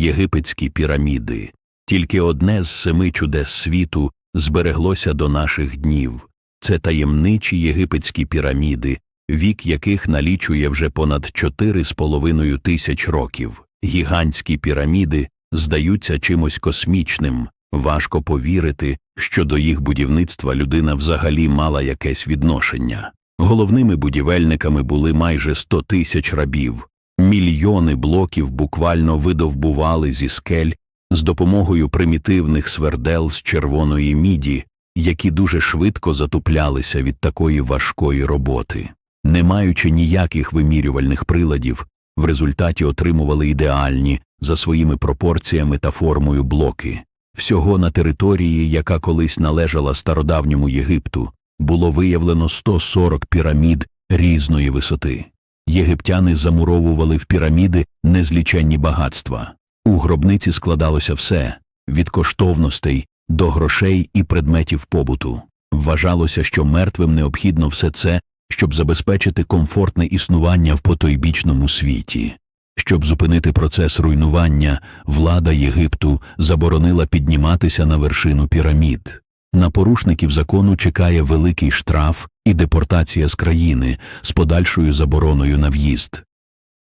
єгипетські піраміди. Тільки одне з семи чудес світу збереглося до наших днів. Це таємничі єгипетські піраміди, вік яких налічує вже понад чотири з половиною тисяч років. Гігантські піраміди здаються чимось космічним. Важко повірити, що до їх будівництва людина взагалі мала якесь відношення. Головними будівельниками були майже 100 тисяч рабів. Мільйони блоків буквально видовбували зі скель з допомогою примітивних свердел з червоної міді, які дуже швидко затуплялися від такої важкої роботи. Не маючи ніяких вимірювальних приладів, в результаті отримували ідеальні за своїми пропорціями та формою блоки. Всього на території, яка колись належала стародавньому Єгипту, було виявлено 140 пірамід різної висоти. Єгиптяни замуровували в піраміди незліченні багатства. У гробниці складалося все від коштовностей до грошей і предметів побуту. Вважалося, що мертвим необхідно все це, щоб забезпечити комфортне існування в потойбічному світі. Щоб зупинити процес руйнування, влада Єгипту заборонила підніматися на вершину пірамід. На порушників закону чекає великий штраф і депортація з країни з подальшою забороною на в'їзд.